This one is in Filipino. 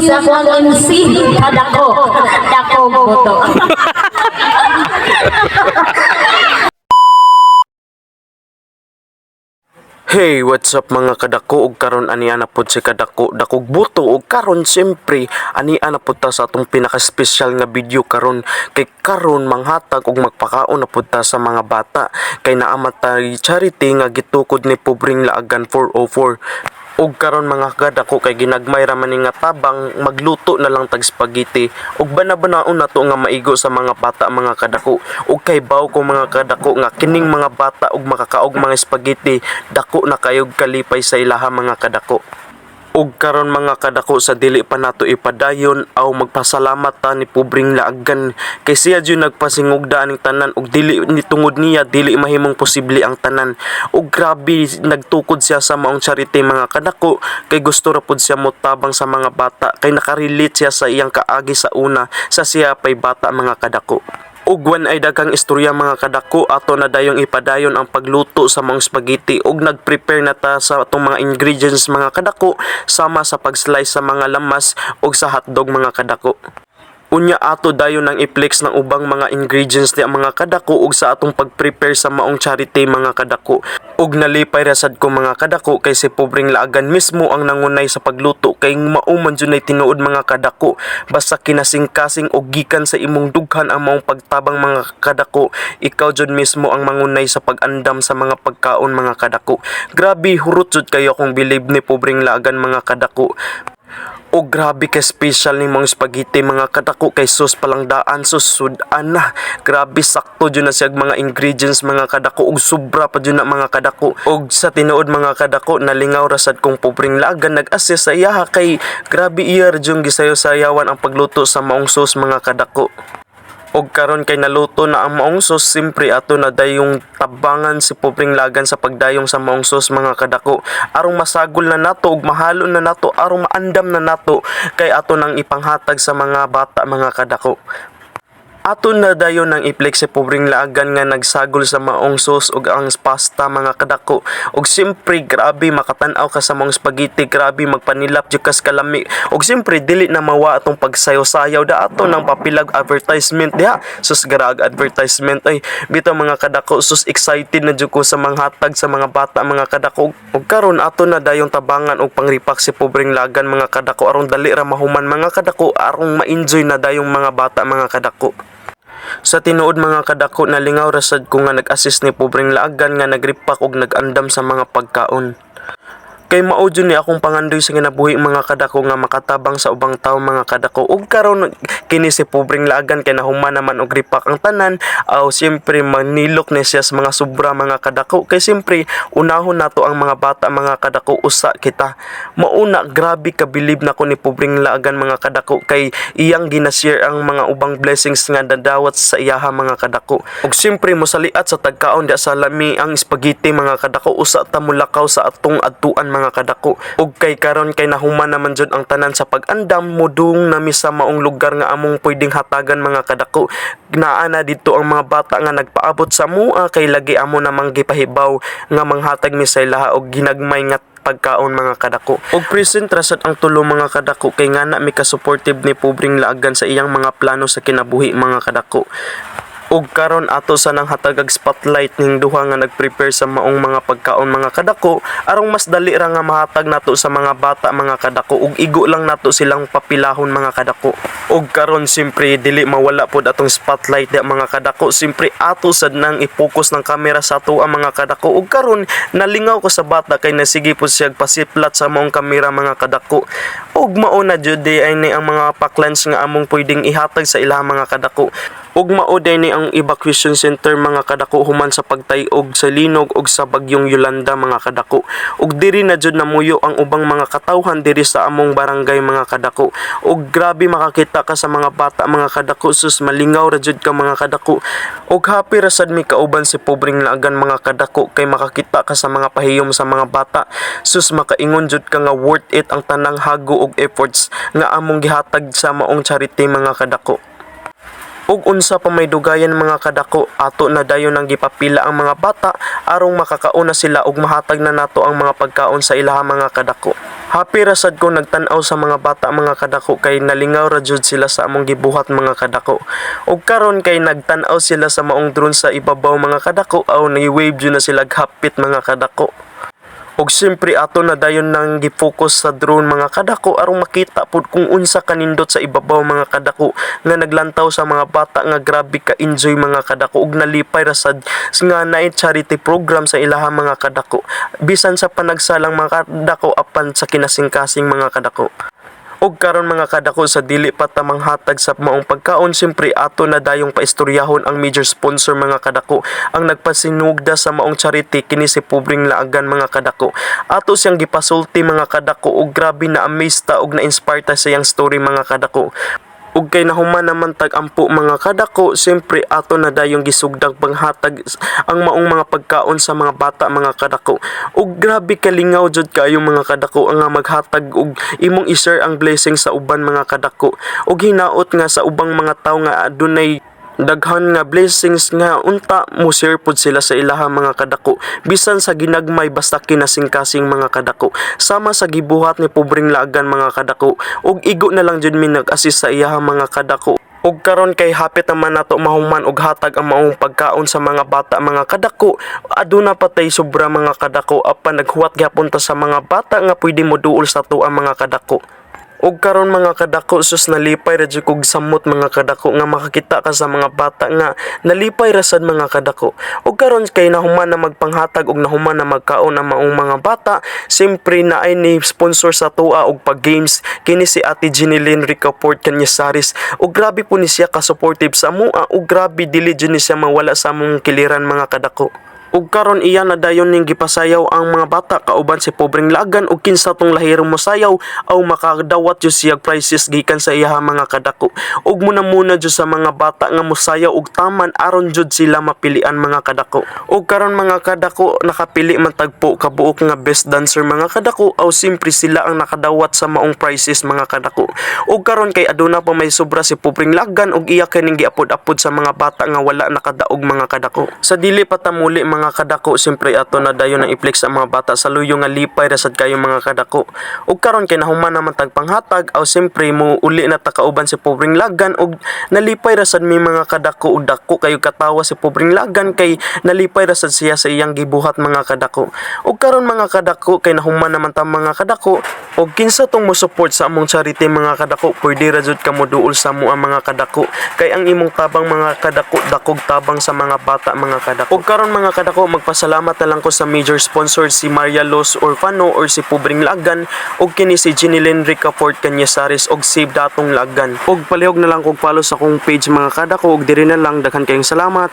sa akong MC kadako dako. Boto. Hey, what's up mga kadako? Ug karon ani ana pod si kadako. Dakog buto ug karon siyempre ani ana pod ta sa atong pinaka-special nga video karon. Kay karon manghatag ug magpakaon na pod ta sa mga bata. Kay naamatay charity nga gitukod ni Pobring Laagan 404 ug karon mga kadako kay ginagmay ra man nga tabang magluto na lang tag spaghetti. Ug banabanaon na to nga maigo sa mga bata mga kadako. Ug kay baw ko mga kadako nga kining mga bata ug makakaog mga spaghetti dako na kayog kalipay sa ilaha mga kadako ug karon mga kadako sa dili pa nato ipadayon aw magpasalamat ta ni pobring laagan. Kay siya jud nagpasingugda aning tanan ug dili ni tungod niya dili mahimong posible ang tanan. Ug grabe nagtukod siya sa maong charity mga kadako. Kay gusto ra pud siya motabang sa mga bata. Kay nakarelate siya sa iyang kaagi sa una. Sa siya pay bata mga kadako ug wan ay daghang istorya mga kadako. Ato na dayong ipadayon ang pagluto sa mga spaghetti. Ug nag-prepare na ta sa atong mga ingredients mga kadako sama sa pag-slice sa mga lamas ug sa hotdog mga kadako Unya ato dayon ang i-flex ng ubang mga ingredients ni mga kadako ug sa atong pag-prepare sa maong charity mga kadako. Ug nalipay rasad ko mga kadako kay si pobring laagan mismo ang nangunay sa pagluto kay mauman jud nay tinuod mga kadako basta kinasing-kasing og gikan sa imong dughan ang maong pagtabang mga kadako ikaw jud mismo ang mangunay sa pag-andam sa mga pagkaon mga kadako. Grabe hurot jud kayo kung believe ni pobring laagan mga kadako. O grabe ka special ni mga spaghetti mga kadako kay sus palang daan sus sudan na. Grabe sakto dyan na siya mga ingredients mga kadako ug sobra pa dyan na mga kadako. ug sa tinuod mga kadako nalingaw rasad kong pobring lagan nag-assist sa iya kay grabe iya jung gisayo sayawan ang pagluto sa maong sus mga kadako. Og karon kay naluto na ang maong sos, simpre ato na dayong tabangan si pobring lagan sa pagdayong sa maong sos mga kadako. Arong masagol na nato ug mahalo na nato, arong maandam na nato kay ato nang ipanghatag sa mga bata mga kadako. Ato na dayon ng i-flex si pobring laagan nga nagsagol sa maong sos ug ang pasta mga kadako. Ug simpre grabe makatan-aw ka sa maong spaghetti, grabe magpanilap jud kas kalami. Ug simpre dili na mawa atong pagsayaw-sayaw da ato ng papilag advertisement diha. Sus garag advertisement ay bitaw mga kadako sus excited na jud ko sa manghatag sa mga bata mga kadako. Ug karon ato na dayong tabangan og pangripak si pobring lagan mga kadako aron dali ra mahuman mga kadako aron ma-enjoy na dayong mga bata mga kadako. Sa tinuod mga kadako nalingaw rasad ko nga nag-assist ni pobring laagan nga nagripak og nag-andam sa mga pagkaon. Kay maudyo ni akong pangandoy sa ginabuhi mga kadako nga makatabang sa ubang tao mga kadako. Ug karon kini si pobring laagan kay nahuman naman og ripak ang tanan aw siyempre manilok ni siya sa mga sobra mga kadako. Kay siyempre unahon nato ang mga bata mga kadako usa kita. Mauna grabe kabilib na ko ni pobring laagan mga kadako kay iyang ginashare ang mga ubang blessings nga dadawat sa iyaha mga kadako. Ug siyempre mosaliat sa tagkaon di sa lami ang spaghetti mga kadako usa ta mulakaw sa atong adtuan mga kadako. Ug kay karon kay nahuman naman jud ang tanan sa pag-andam mudung nami sa maong lugar nga among pwedeng hatagan mga kadako. Naa na dito ang mga bata nga nagpaabot sa mua kay lagi amo namang gipahibaw nga manghatag mi sa ilaha og ginagmay nga pagkaon mga kadako. Og present rasad ang tulo mga kadako kay nga na mi ka-supportive ni pobring laagan sa iyang mga plano sa kinabuhi mga kadako. Ug karon ato sa nang hatagag spotlight ning duha nga nagprepare sa maong mga pagkaon mga kadako arong mas dali ra nga mahatag nato sa mga bata mga kadako ug igo lang nato silang papilahon mga kadako. Ug karon simpre dili mawala pod atong spotlight da mga kadako. Simpre ato sad nang i-focus ng kamera sa ato ang mga kadako. Ug karon nalingaw ko sa bata kay nasige pod siya pasiplat sa maong kamera mga kadako. Ug mao na jud ay ni ang mga paklans nga among pwedeng ihatag sa ilang mga kadako. Ug mao ni ang evacuation center mga kadako human sa pagtayog sa linog ug sa bagyong Yolanda mga kadako. Ug diri na jud namuyo ang ubang mga katawhan diri sa among barangay mga kadako. Ug grabe makakita ka sa mga bata mga kadako. Sus malingaw ra jud ka mga kadako. Ug happy ra sad mi kauban si pobring laagan mga kadako kay makakita ka sa mga pahiyom sa mga bata. Sus makaingon jud ka nga worth it ang tanang hago ug efforts nga among gihatag sa maong charity mga kadako ug unsa pa may dugayan mga kadako ato na dayon ang gipapila ang mga bata arong makakauna sila ug mahatag na nato ang mga pagkaon sa ilaha mga kadako Happy ra sad ko nagtan-aw sa mga bata mga kadako kay nalingaw ra jud sila sa among gibuhat mga kadako. Ug karon kay nagtan-aw sila sa maong drone sa ibabaw mga kadako aw ni-wave jud na sila hapit mga kadako. Og siyempre ato na dayon nang gi-focus sa drone mga kadako aron makita pud kung unsa kanindot sa ibabaw mga kadako nga naglantaw sa mga bata nga grabe ka enjoy mga kadako ug nalipay ra sad nga naay charity program sa ilahang mga kadako bisan sa panagsalang mga kadako apan sa kinasingkasing mga kadako. Og karon mga kadako sa dili pa ta manghatag sa maong pagkaon siyempre ato na dayong paistoryahon ang major sponsor mga kadako ang nagpasinugda sa maong charity kini si Pubring Laagan mga kadako. Ato siyang gipasulti mga kadako og grabe na amaze ta og na-inspire ta sa iyang story mga kadako. Ug kay nahuman naman tag ampo mga kadako, siyempre ato na dayong gisugdag panghatag ang maong mga pagkaon sa mga bata mga kadako. Ug grabe kalingaw jud kayo mga kadako ang nga maghatag ug imong i-share ang blessing sa uban mga kadako. Ug hinaot nga sa ubang mga tawo nga adunay daghan nga blessings nga unta mo share pod sila sa ilaha mga kadako. Bisan sa ginagmay basta kinasingkasing mga kadako. Sama sa gibuhat ni pobring laagan mga kadako. Ug igo na lang jud mi nag-assist sa iyaha mga kadako. Ug karon kay hapit naman nato mahuman og hatag ang maong pagkaon sa mga bata mga kadako. Aduna patay sobra mga kadako. Apan naghuwat gyapon ta sa mga bata nga pwede mo duol sa tuwa mga kadako Ug karon mga kadako sus nalipay ra kog samot mga kadako nga makakita ka sa mga bata nga nalipay ra sad mga kadako. Ug karon kay nahuman na magpanghatag ug nahuman na magkaon ang maong mga bata, simpre na ay ni sponsor sa tuwa og pag games kini si Ate Jeneline Ricaport Canyasaris. Ug grabe po ni siya ka supportive sa mua ug grabe dili ni siya mawala sa among kiliran mga kadako. Ug karon iya na dayon ning gipasayaw ang mga bata kauban si pobreng lagan ug kinsa tong lahirong mosayaw aw makadawat jud siya prizes gikan sa iyaha mga kadako. Ug muna muna jud sa mga bata nga mosayaw ug taman aron jud sila mapilian mga kadako. Ug karon mga kadako nakapili man tagpo kabuok nga best dancer mga kadako aw simpre sila ang nakadawat sa maong prizes mga kadako. Ug karon kay aduna pa may sobra si pobreng lagan ug iya kining giapod-apod sa mga bata nga wala nakadaog mga kadako. Sa dili pa ta muli mga kadako simpre ato na dayon ang i-flex ang mga bata sa luyo nga lipay ra sad kayo mga kadako. Ug karon kay nahuman naman tag panghatag aw simpre mo uli na ta kauban si pobreng lagan ug nalipay ra sad mi mga kadako ug dako kayo katawa si pobreng lagan kay nalipay ra sad siya sa iyang gibuhat mga kadako. Ug karon mga kadako kay nahuman naman ta mga kadako ug kinsa tong mo support sa among charity mga kadako pwede ra jud ka mo duol sa mo ang mga kadako kay ang imong tabang mga kadako dakog tabang sa mga bata mga kadako. Ug karon mga kadako magpasalamat na lang ko sa major sponsor si Maria Los Orfano or si Pubring Lagan ug kini si Jeneline Ricaport Canyasares og Save Datong Lagan. Ug palihog na lang kog follow sa akong page mga kadako ug diri na lang daghan kayong salamat.